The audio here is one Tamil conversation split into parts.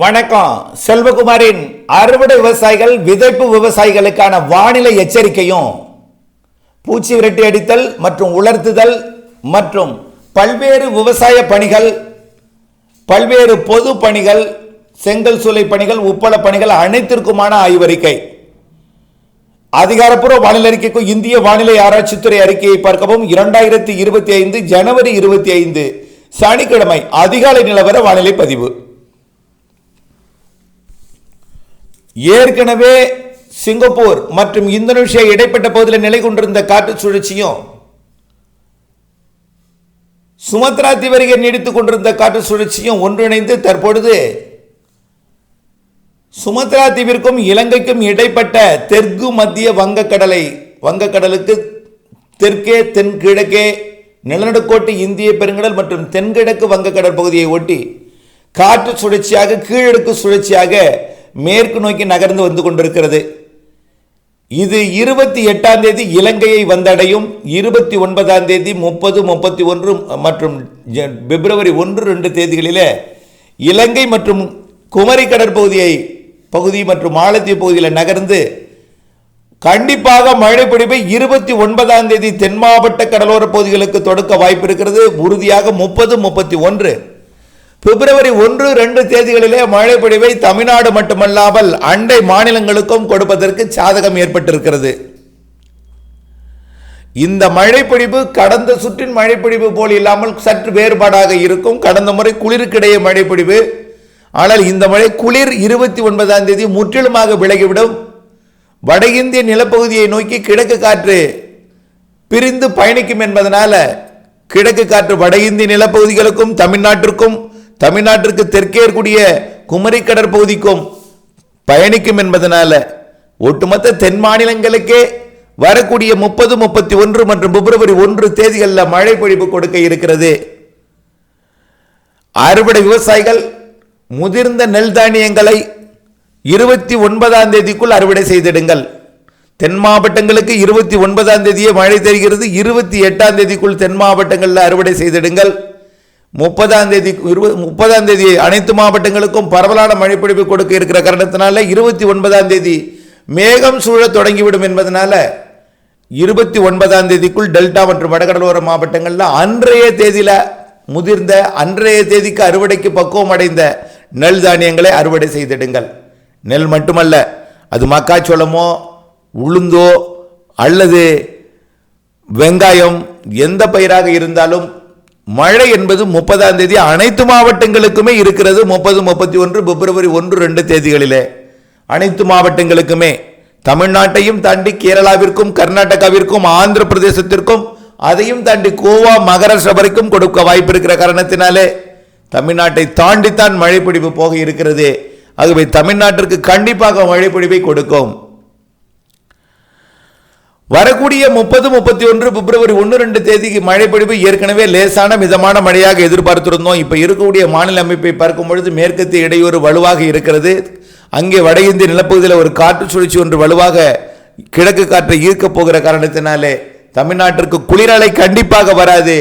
வணக்கம். செல்வகுமாரின் அறுவடை விவசாயிகள் விதைப்பு விவசாயிகளுக்கான வானிலை எச்சரிக்கையும் பூச்சி விரட்டி அடித்தல் மற்றும் உலர்த்துதல் மற்றும் பல்வேறு விவசாய பணிகள் பல்வேறு பொது பணிகள் செங்கல் சூளை பணிகள் உப்பள பணிகள் அனைத்திற்குமான ஆய்வறிக்கை. அதிகாரப்பூர்வ வானிலை அறிக்கைக்கும் இந்திய வானிலை ஆராய்ச்சித்துறை அறிக்கையை பார்க்கவும். இரண்டாயிரத்தி இருபத்தி ஐந்து ஜனவரி இருபத்தி ஐந்து சனிக்கிழமை அதிகாலை நிலவர வானிலை பதிவு. ஏற்கனவே சிங்கப்பூர் மற்றும் இந்தோனேஷியா இடைப்பட்ட பகுதியில் நிலை கொண்டிருந்த காற்று சுழற்சியும் சுமத்ரா திவரிகை நீடித்துக் கொண்டிருந்த காற்று சுழற்சியும் ஒன்றிணைந்து தற்பொழுது சுமத்ரா தீவிற்கும் இலங்கைக்கும் இடைப்பட்ட தெற்கு மத்திய வங்கக்கடலை வங்கக்கடலுக்கு தெற்கே தென்கிழக்கே நிலநடுக்கோட்டு இந்திய பெருங்கடல் மற்றும் தென்கிழக்கு வங்கக்கடல் பகுதியை ஒட்டி காற்று சுழற்சியாக கீழடுக்கு சுழற்சியாக மேற்கு நோக்கி நகர்ந்து வந்து கொண்டிருக்கிறது. இது இருபத்தி எட்டாம் தேதி இலங்கையை வந்தடையும். இருபத்தி ஒன்பதாம் தேதி முப்பது முப்பத்தி ஒன்று மற்றும் பிப்ரவரி ஒன்று ரெண்டு தேதிகளிலே இலங்கை மற்றும் குமரி கடற்பகுதியை பகுதி மற்றும் மாலத்தீவு பகுதியில் நகர்ந்து கண்டிப்பாக மழை பிடிப்பை இருபத்தி ஒன்பதாம் தேதி தென் மாவட்ட கடலோர பகுதிகளுக்கு தொடுக்க வாய்ப்பு இருக்கிறது உறுதியாக முப்பது முப்பத்தி ஒன்று பிப்ரவரி ஒன்று ரெண்டு தேதிகளிலே மழை பொழிவை தமிழ்நாடு மட்டுமல்லாமல் அண்டை மாநிலங்களுக்கும் கொடுப்பதற்கு சாதகம் ஏற்பட்டிருக்கிறது. இந்த மழைப்பொழிவு கடந்த சுற்றின் மழைப்பொழிவு போல் இல்லாமல் சற்று வேறுபாடாக இருக்கும். கடந்த முறை குளிருக்கிடையே மழைப்பொழிவு. ஆனால் இந்த மழை குளிர் இருபத்தி ஒன்பதாம் தேதி முற்றிலுமாக விலகிவிடும். வட இந்திய நிலப்பகுதியை நோக்கி கிழக்கு காற்று பிரிந்து பயணிக்கும் என்பதனால கிழக்கு காற்று வட இந்திய நிலப்பகுதிகளுக்கும் தமிழ்நாட்டிற்கும் தமிழ்நாட்டிற்கு தெற்கே இருக்கக்கூடிய குமரி கடற்பகுதிக்கும் பயணிக்கும் என்பதனால ஒட்டுமொத்த தென் மாநிலங்களுக்கே வரக்கூடிய முப்பது முப்பத்தி ஒன்று மற்றும் பிப்ரவரி ஒன்று தேதிகளில் மழை பொழிவு கொடுக்க இருக்கிறது. அறுவடை விவசாயிகள் முதிர்ந்த நெல் தானியங்களை இருபத்தி ஒன்பதாம் தேதிக்குள் அறுவடை செய்திடுங்கள். தென் மாவட்டங்களுக்கு இருபத்தி ஒன்பதாம் தேதியே மழை தெரிகிறது. இருபத்தி எட்டாம் தேதிக்குள் தென் மாவட்டங்களில் அறுவடை செய்திடுங்கள். முப்பதாம் தேதி இருபது முப்பதாம் தேதி அனைத்து மாவட்டங்களுக்கும் பரவலான மழைப்பிடிப்பு கொடுக்க இருக்கிற காரணத்தினால இருபத்தி ஒன்பதாம் தேதி மேகம் சூழத் தொடங்கிவிடும் என்பதனால இருபத்தி ஒன்பதாம் தேதிக்குள் டெல்டா மற்றும் வடகடலோர மாவட்டங்களில் அன்றைய தேதியில் முதிர்ந்த அன்றைய தேதிக்கு அறுவடைக்கு பக்குவம் அடைந்த நெல் தானியங்களை அறுவடை செய்திடுங்கள். நெல் மட்டுமல்ல அது மக்காச்சோளமோ உளுந்தோ அல்லது வெங்காயம் எந்த பயிராக இருந்தாலும் மழை என்பது முப்பதாம் தேதி அனைத்து மாவட்டங்களுக்குமே இருக்கிறது. முப்பது முப்பத்தி ஒன்று பிப்ரவரி ஒன்று ரெண்டு தேதிகளிலே. அனைத்து மாவட்டங்களுக்குமே. தமிழ்நாட்டையும் தாண்டி கேரளாவிற்கும் கர்நாடகாவிற்கும் ஆந்திர பிரதேசத்திற்கும் அதையும் தாண்டி கோவா மகாராஷ்டிரா வரைக்கும் கொடுக்க வாய்ப்பு இருக்கிற காரணத்தினாலே தமிழ்நாட்டை தாண்டித்தான் மழைப்பொழிவு போக இருக்கிறது. ஆகவே தமிழ்நாட்டிற்கு கண்டிப்பாக மழைப்பொழிவை கொடுக்கும். வரக்கூடிய முப்பது முப்பத்தி ஒன்று பிப்ரவரி ஒன்று ரெண்டு தேதிக்கு மழை ஏற்கனவே லேசான மிதமான மழையாக எதிர்பார்த்திருந்தோம். இப்போ இருக்கக்கூடிய மாநில அமைப்பை பார்க்கும் பொழுது மேற்கத்திய இடையூறு வலுவாக இருக்கிறது. அங்கே வட இந்திய நிலப்பகுதியில் ஒரு காற்று சுழற்சி ஒன்று வலுவாக கிழக்கு காற்றை ஈர்க்கப் போகிற காரணத்தினாலே தமிழ்நாட்டிற்கு குளிரலை கண்டிப்பாக வராது.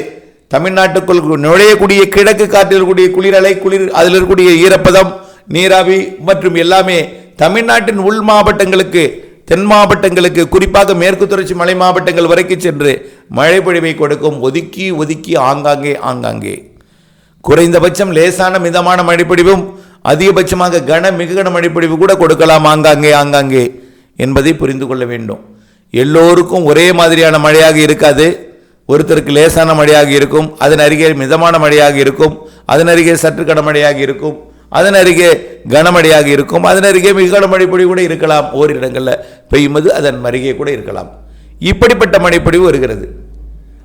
தமிழ்நாட்டுக்குள் நுழையக்கூடிய கிழக்கு காற்றில் இருக்கக்கூடிய குளிரலை குளிர் அதில் இருக்கக்கூடிய ஈரப்பதம் நீராவி மற்றும் எல்லாமே தமிழ்நாட்டின் உள் மாவட்டங்களுக்கு தென் மாவட்டங்களுக்கு குறிப்பாக மேற்கு தொடர்ச்சி மலை மாவட்டங்கள் வரைக்கும் சென்று மழை பொழிவை கொடுக்கும் ஒதுக்கி ஒதுக்கி ஆங்காங்கே ஆங்காங்கே. குறைந்தபட்சம் லேசான மிதமான மழைப்பொழிவும் அதிகபட்சமாக கன மிக கன மழைப்பொழிவு கூட கொடுக்கலாம். ஆங்காங்கே ஆங்காங்கே என்பதை புரிந்து கொள்ள வேண்டும். எல்லோருக்கும் ஒரே மாதிரியான மழையாக இருக்காது. ஒருத்தருக்கு லேசான மழையாக இருக்கும் அதன் அருகே மிதமான மழையாக இருக்கும் அதன் அருகே சற்று கனமழையாக இருக்கும் அதன் அருகே கனமழையாக இருக்கும் அதன் அருகே மிக கனமழை பொழிவு கூட இருக்கலாம். ஓரிடங்களில் பெய்யுமது அதன் மருகே கூட இருக்கலாம். இப்படிப்பட்ட மழைப்பொழிவு வருகிறது.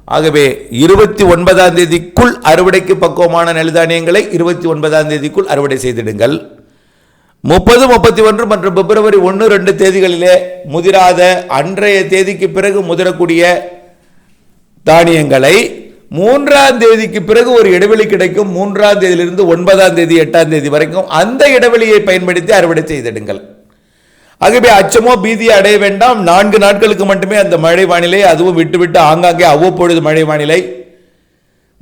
ஆகவே இருபத்தி ஒன்பதாம் தேதிக்குள் அறுவடைக்கு பக்குவமான நெல்தானியங்களை இருபத்தி ஒன்பதாம் தேதிக்குள் அறுவடை செய்திடுங்கள். முப்பது முப்பத்தி ஒன்று மற்றும் பிப்ரவரி ஒன்று ரெண்டு தேதிகளிலே முதிராத அன்றைய தேதிக்கு பிறகு முதிரக்கூடிய தானியங்களை மூன்றாம் தேதிக்கு பிறகு ஒரு இடைவெளி கிடைக்கும். மூன்றாம் தேதியிலிருந்து ஒன்பதாம் தேதி எட்டாம் தேதி வரைக்கும் அந்த இடைவெளியை பயன்படுத்தி அறுவடை செய்திடுங்கள். ஆகவே அச்சமோ பீதியை அடைய வேண்டாம். நான்கு நாட்களுக்கு மட்டுமே அந்த மழை வானிலை அதுவும் விட்டு விட்டு ஆங்காங்கே அவ்வப்பொழுது மழை வானிலை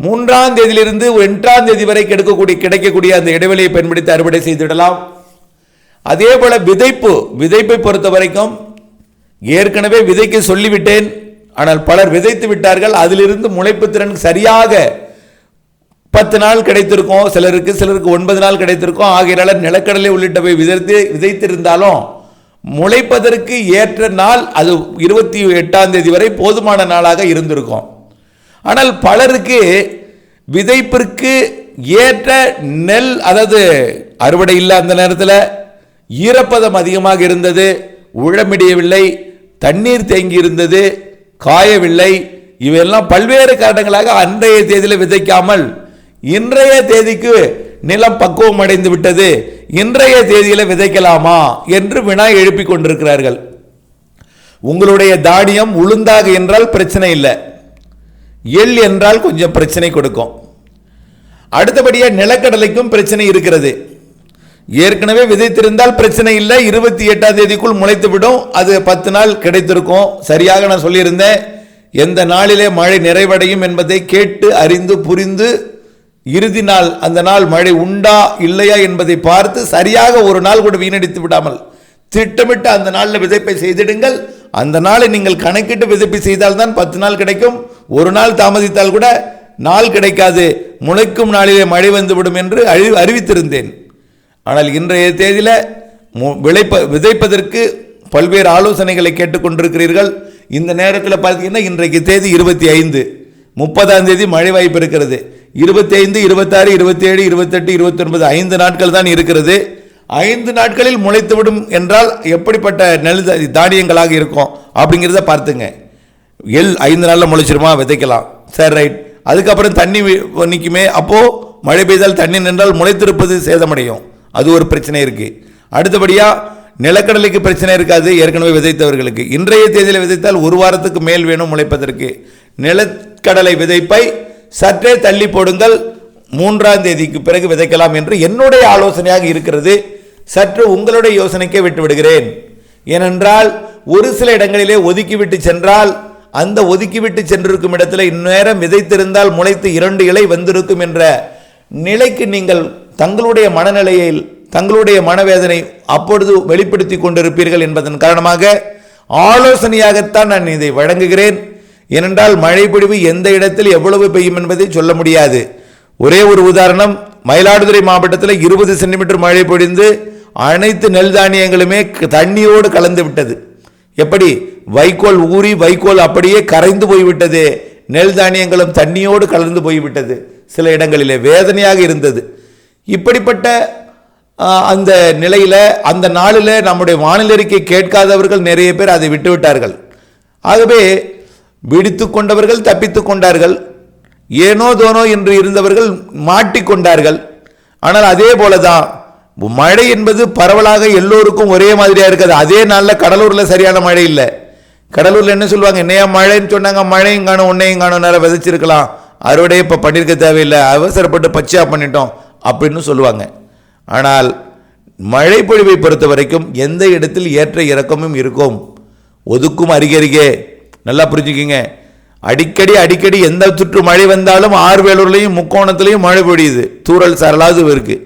மூன்றாம் தேதியிலிருந்து ஒன்றாம் தேதி வரை கிடைக்கக்கூடிய கிடைக்கக்கூடிய அந்த இடைவெளியை பயன்படுத்தி அறுவடை செய்துவிடலாம் அதே போல விதைப்பு விதைப்பை பொறுத்த வரைக்கும் ஏற்கனவே விதைக்க சொல்லிவிட்டேன். ஆனால் பலர் விதைத்து விட்டார்கள். அதிலிருந்து முளைப்பு திறன் சரியாக பத்து நாள் கிடைத்திருக்கும். சிலருக்கு சிலருக்கு ஒன்பது நாள் கிடைத்திருக்கும். ஆகையினால நிலக்கடலை உள்ளிட்டவை விதைத்து விதைத்திருந்தாலும் முளைப்பதற்கு ஏற்ற நாள் அது இருபத்தி எட்டாம் தேதி வரை போதுமான நாளாக இருந்திருக்கும். ஆனால் பலருக்கு விதைப்பிற்கு ஏற்ற நெல் அதாவது அறுவடை இல்லை அந்த நேரத்தில் ஈரப்பதம் அதிகமாக இருந்தது உழமிடியவில்லை தண்ணீர் தேங்கி இருந்தது காயவில்லை. இவையெல்லாம் பல்வேறு காரணங்களாக அன்றைய தேதியில் விதைக்காமல் இன்றைய தேதிக்கு நிலம் பக்குவம் அடைந்து விட்டது. இன்றைய தேதியில் விதைக்கலாமா? என்று வினா எழுப்பிக் கொண்டிருக்கிறார்கள். உங்களுடைய தானியம் உளுந்தாக என்றால் பிரச்சனை இல்லை. எள் என்றால் கொஞ்சம் பிரச்சனை கொடுக்கும். அடுத்தபடியாக நிலக்கடலைக்கும் பிரச்சனை இருக்கிறது. ஏற்கனவே விதைத்திருந்தால் பிரச்சனை இல்லை. இருபத்தி எட்டாம் தேதிக்குள் முளைத்து விடும் அது பத்து நாள் கிடைத்திருக்கும். சரியாக நான் சொல்லியிருந்தேன். எந்த நாளிலே மழை நிறைவடையும் என்பதை கேட்டு அறிந்து புரிந்து இறுதி நாள் அந்த நாள் மழை உண்டா இல்லையா என்பதை பார்த்து சரியாக ஒரு நாள் கூட வீணடித்து விடாமல் திட்டமிட்டு அந்த நாளில் விதைப்பை செய்திடுங்கள். அந்த நாளை நீங்கள் கணக்கிட்டு விதைப்பு செய்தால் தான் பத்து நாள் கிடைக்கும். ஒரு நாள் தாமதித்தால் கூட நாள் கிடைக்காது. முளைக்கும் நாளிலே மழை வந்துவிடும் என்று அறி அறிவித்திருந்தேன். ஆனால் இன்றைய தேதியில் மு- விளைப்ப விதைப்பதற்கு பல்வேறு ஆலோசனைகளை கேட்டுக்கொண்டிருக்கிறீர்கள். இந்த நேரத்தில் பார்த்தீங்கன்னா இன்றைக்கு தேதி இருபத்தி ஐந்து. முப்பதாம் தேதி மழை வாய்ப்பு இருக்கிறது. இருபத்தி ஐந்து இருபத்தாறு இருபத்தேழு இருபத்தெட்டு இருபத்தொன்பது ஐந்து நாட்கள் தான் இருக்கிறது. ஐந்து நாட்களில் முளைத்துவிடும் என்றால் எப்படிப்பட்ட நெல் தானியங்களாக இருக்கும் அப்படிங்கிறத பார்த்துங்க. எல் ஐந்து நாளில் முளைச்சிருமா? விதைக்கலாம். சரி ரைட் அதுக்கப்புறம் தண்ணி நிற்குமே அப்போது மழை பெய்தால் தண்ணி நின்றால் முளைத்திருப்பது சேதமடையும். அது ஒரு பிரச்சனை இருக்குது அடுத்தபடியாக நிலக்கடலைக்கு பிரச்சனை இருக்காது ஏற்கனவே விதைத்தவர்களுக்கு. இன்றைய தேதியில் விதைத்தால் ஒரு வாரத்துக்கு மேல் வேணும் முளைப்பதற்கு. நிலக்கடலை விதைப்பை சற்றே தள்ளி போடுங்கள். மூன்றாம் தேதிக்கு பிறகு விதைக்கலாம் என்று என்னுடைய ஆலோசனையாக இருக்கிறது. சற்று உங்களுடைய யோசனைக்கே விட்டு விடுகிறேன் ஏனென்றால் ஒரு சில இடங்களிலே ஒதுக்கிவிட்டு சென்றால் அந்த ஒதுக்கிவிட்டு சென்றிருக்கும் இடத்துல இந்நேரம் விதைத்திருந்தால் முளைத்து இரண்டு இலை வந்திருக்கும் என்ற நிலைக்கு நீங்கள் தங்களுடைய மனநிலையில் தங்களுடைய மனவேதனை அப்பொழுது வெளிப்படுத்தி கொண்டிருப்பீர்கள் என்பதன் காரணமாக ஆலோசனையாகத்தான் நான் இதை வழங்குகிறேன். ஏனென்றால் மழை எந்த இடத்தில் எவ்வளவு பெய்யும் என்பதை சொல்ல முடியாது. ஒரே ஒரு உதாரணம் மயிலாடுதுறை மாவட்டத்தில் இருபது சென்டிமீட்டர் மழை பொழிந்து அனைத்து நெல் தானியங்களுமே தண்ணியோடு கலந்து விட்டது. எப்படி? வைக்கோல் ஊறி வைக்கோல் அப்படியே கரைந்து போய்விட்டது. நெல் தானியங்களும் தண்ணியோடு கலந்து போய்விட்டது சில இடங்களிலே. வேதனையாக இருந்தது. இப்படிப்பட்ட அந்த நிலையில் அந்த நாளில் நம்முடைய வானிலை அறிக்கை கேட்காதவர்கள் நிறைய பேர் அதை விட்டுவிட்டார்கள். ஆகவே விடுத்து கொண்டவர்கள் தப்பித்து கொண்டார்கள். ஏனோ தோனோ என்று இருந்தவர்கள் மாட்டிக்கொண்டார்கள் ஆனால் அதே போலதான் மழை என்பது பரவலாக எல்லோருக்கும் ஒரே மாதிரியாக இருக்காது. அதே நாளில் கடலூரில் சரியான மழை இல்லை. கடலூரில் என்ன சொல்லுவாங்க? என்னையா மழைன்னு சொன்னாங்க மழையும் காணும் உன்னையும் காணும் நேரம் விதைச்சிருக்கலாம். அறுவடை இப்போ பண்ணியிருக்க தேவையில்லை. அவசரப்பட்டு பச்சையாக பண்ணிட்டோம் அப்படின்னு சொல்லுவாங்க. ஆனால் மழை பொழிவை பொறுத்த வரைக்கும் எந்த இடத்தில் ஏற்ற இறக்கமும் இருக்கும்? ஒதுக்கும் அருகே அருகே நல்லா புரிஞ்சுக்கிங்க. அடிக்கடி அடிக்கடி எந்த சுற்று மழை வந்தாலும் ஆறுவேலூர்லேயும் முக்கோணத்துலேயும் மழை பொழியுது. தூறல் சரளாது இருக்குது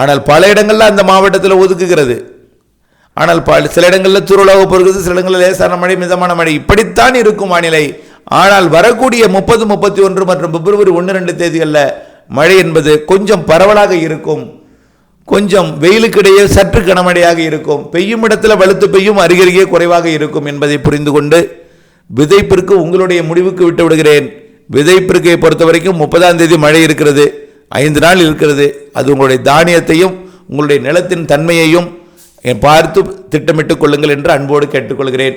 ஆனால் பல இடங்களில் அந்த மாவட்டத்தில் ஒதுக்குகிறது. ஆனால் பல சில இடங்களில் தூரலாக பொறுக்குது சில இடங்களில் லேசான மழை மிதமான மழை. இப்படித்தான் இருக்கும் வானிலை. ஆனால் வரக்கூடிய முப்பது முப்பத்தி ஒன்று மற்றும் பிப்ரவரி ஒன்று ரெண்டு தேதிகளில் மழை என்பது கொஞ்சம் பரவலாக இருக்கும். கொஞ்சம் வெயிலுக்கிடையே சற்று கனமழையாக இருக்கும். பெய்யும் இடத்துல வலுத்து பெய்யும் அருகருகே குறைவாக இருக்கும் என்பதை புரிந்து கொண்டு விதைப்பிற்கு உங்களுடைய முடிவுக்கு விட்டு விடுகிறேன். விதைப்பிற்கை பொறுத்த வரைக்கும் முப்பதாம் தேதி மழை இருக்கிறது. ஐந்து நாள் இருக்கிறது. அது உங்களுடைய தானியத்தையும் உங்களுடைய நிலத்தின் தன்மையையும் பார்த்து திட்டமிட்டுக் கொள்ளுங்கள் என்று அன்போடு கேட்டுக்கொள்கிறேன்.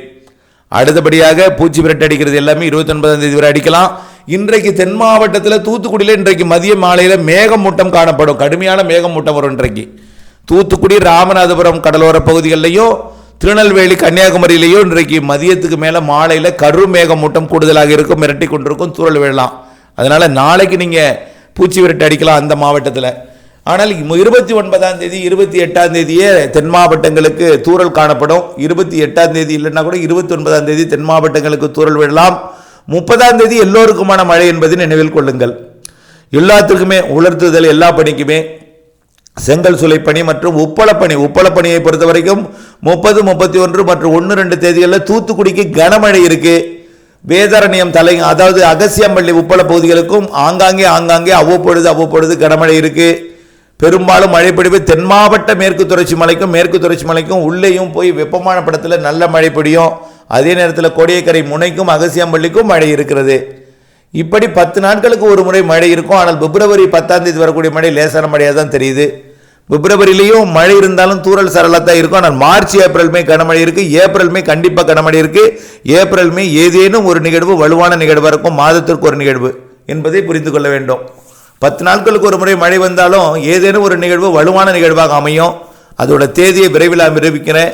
அடுத்தபடியாக பூச்சி விரட்டு அடிக்கிறது எல்லாமே இருபத்தொன்பதாம் தேதி வரை அடிக்கலாம். இன்றைக்கு தென் மாவட்டத்தில் தூத்துக்குடியில் இன்றைக்கு மதிய மாலையில் மேகமூட்டம் காணப்படும். கடுமையான மேகமூட்டம் வரும் இன்றைக்கு. தூத்துக்குடி ராமநாதபுரம் கடலோர பகுதிகளிலையும் திருநெல்வேலி கன்னியாகுமரியிலேயோ இன்றைக்கு மதியத்துக்கு மேலே மாலையில் கரு மேகமூட்டம் கூடுதலாக இருக்கும் மிரட்டி கொண்டிருக்கும் தூறல் விழலாம். அதனால் நாளைக்கு நீங்கள் பூச்சி விரட்டு அடிக்கலாம் அந்த மாவட்டத்தில். ஆனால் இருபத்தி ஒன்பதாம் தேதி இருபத்தி எட்டாம் தேதியே தென் மாவட்டங்களுக்கு தூறல் காணப்படும். இருபத்தி எட்டாம் தேதி இல்லைன்னா கூட இருபத்தி ஒன்பதாம் தேதி தென் மாவட்டங்களுக்கு தூரல் விழலாம். முப்பதாம் தேதி எல்லோருக்குமான மழை என்பதை நினைவில் கொள்ளுங்கள். எல்லாத்துக்குமே உலர்த்துதல் எல்லா பணிக்குமே. செங்கல் சூளை பணி மற்றும் உப்பளப்பணி உப்பளப்பணியை பொறுத்த வரைக்கும் முப்பது முப்பத்தி ஒன்று மற்றும் ஒன்று ரெண்டு தேதிகளில் தூத்துக்குடிக்கு கனமழை இருக்கு. வேதாரண்யம் தலை அதாவது அகசியம்பள்ளி உப்பள பகுதிகளுக்கும் ஆங்காங்கே ஆங்காங்கே அவ்வப்பொழுது அவ்வப்பொழுது கனமழை இருக்கு. பெரும்பாலும் மழை தென் மாவட்ட மேற்கு தொடர்ச்சி மலைக்கும் மேற்கு தொடர்ச்சி மலைக்கும் உள்ளேயும் போய் வெப்பமான படத்தில் நல்ல மழை பொழியும். அதே நேரத்தில் கோடியக்கரை முனைக்கும் அகசியம்பள்ளிக்கும் மழை இருக்கிறது. இப்படி பத்து நாட்களுக்கு ஒரு முறை மழை இருக்கும். ஆனால் பிப்ரவரி பத்தாம் தேதி வரக்கூடிய மழை லேசான மழையாக தான் தெரியுது. பிப்ரவரியிலையும் மழை இருந்தாலும் தூறல் சரளாக தான் இருக்கும். ஆனால் மார்ச் ஏப்ரல் மே கனமழை இருக்குது ஏப்ரல் மே கண்டிப்பாக கனமழை இருக்குது ஏப்ரல் மே ஏதேனும் ஒரு நிகழ்வு வலுவான நிகழ்வாக இருக்கும். மாதத்திற்கு ஒரு நிகழ்வு என்பதை புரிந்து கொள்ள வேண்டும். பத்து நாட்களுக்கு ஒரு முறை மழை வந்தாலும் ஏதேனும் ஒரு நிகழ்வு வலுவான நிகழ்வாக அமையும். அதோட தேதியை விரைவில் அறிவிக்கிறேன்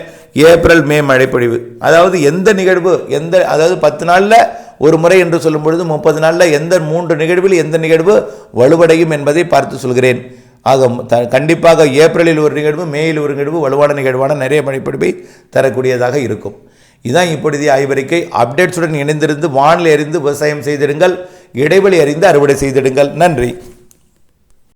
ஏப்ரல் மே மழைப்பொழிவு அதாவது எந்த நிகழ்வு எந்த அதாவது பத்து நாளில் ஒரு முறை என்று சொல்லும் பொழுது முப்பது நாளில் எந்த மூன்று நிகழ்வில் எந்த நிகழ்வு வலுவடையும் என்பதை பார்த்து சொல்கிறேன். ஆக த- கண்டிப்பாக ஏப்ரலில் ஒரு நிகழ்வு மேயில் ஒரு நிகழ்வு வலுவான நிகழ்வான நிறைய மழைப்பொழிவை தரக்கூடியதாக இருக்கும். இதுதான் இப்பொழுதைய ஆய்வறிக்கை. அப்டேட்ஸுடன் இணைந்திருந்து வானிலை அறிந்து விவசாயம் செய்திடுங்கள். இடைவெளி அறிந்து அறுவடை செய்திடுங்கள். நன்றி.